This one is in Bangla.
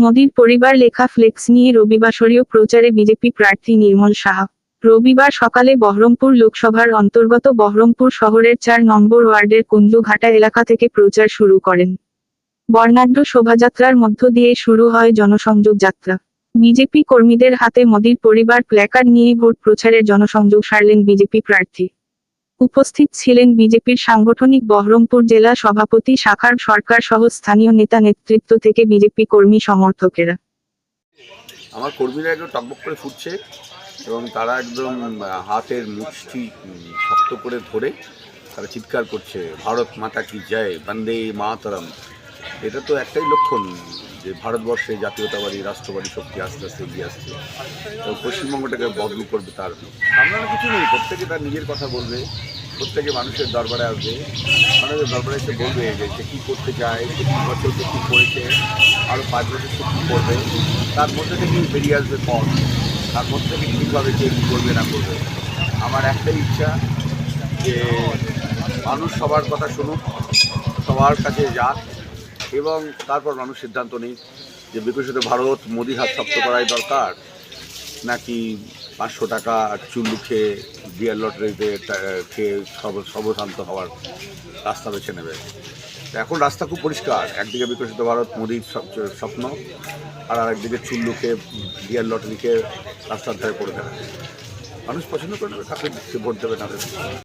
মোদির পরিবার লেখা ফ্লেক্স নিয়ে রবিবাসরীয় প্রচারে বিজেপি প্রার্থী নির্মল সাহা। রবিবার সকালে বহরমপুর লোকসভার অন্তর্গত বহরমপুর শহরের চার নম্বর ওয়ার্ডের কুন্দুঘাটা এলাকা থেকে প্রচার শুরু করেন। বর্ণাঢ্য শোভাযাত্রার মধ্য দিয়ে শুরু হয় জনসংযোগ যাত্রা। বিজেপি কর্মীদের হাতে মোদীর পরিবার প্ল্যাকার্ড নিয়ে ভোট প্রচারের জনসংযোগ সারলেন বিজেপি প্রার্থী। উপস্থিত ছিলেন বিজেপির সাংগঠনিক বহরমপুর জেলা সভাপতি শাখার সরকার সহ স্থানীয় নেতা নেতৃত্ব থেকে বিজেপি কর্মী সমর্থকেরা। আমার কর্মীরা একদম টকবক করে ফুটছে এবং তারা একদম হাতের মুষ্টি শক্ত করে ধরে তারা চিৎকার করছে, ভারত মাতা কি জয়, বন্দে মাতরম। এটা তো একটাই লক্ষণ। যে ভারতবর্ষে জাতীয়তাবাদী, রাষ্ট্রবাদী শক্তি আস্তে আস্তে এগিয়ে আসছে। তো পশ্চিমবঙ্গটাকে বদল করবে তার সামলানো কিছু নেই, প্রত্যেকে তার নিজের কথা বলবে, প্রত্যেকে মানুষের দরবারে আসবে। মানুষের দরবারে এসে বলবে যে সে কী করতে চায়, সে কী বছর সে কী করেছে আরও পাঁচ বছর সে কী করবে। তার মধ্যে থেকেই বেরিয়ে আসবে পথ। তার মধ্যে থেকে কীভাবে কে কী করবে, না করবে। আমার একটাই ইচ্ছা যে মানুষ সবার কথা শুনুক, সবার কাছে যাক এবং তারপর মানুষ সিদ্ধান্ত নিই যে বিকশিত ভারত মোদির হাত শক্ত করাই দরকার, নাকি পাঁচশো টাকা চুল্লু খেয়ে বিয়ার লটারিতে খেয়ে সর্বশান্ত হওয়ার রাস্তা বেছে নেবে। এখন রাস্তা খুব পরিষ্কার। একদিকে বিকশিত ভারত মোদির স্বপ্ন, আর আরেকদিকে চুল্লু খেয়ে বিয়ার লটারি খেয়ে রাস্তার ধারে পড়ে দেবে। মানুষ পছন্দ করে নেবে কাকে ভোট দেবে না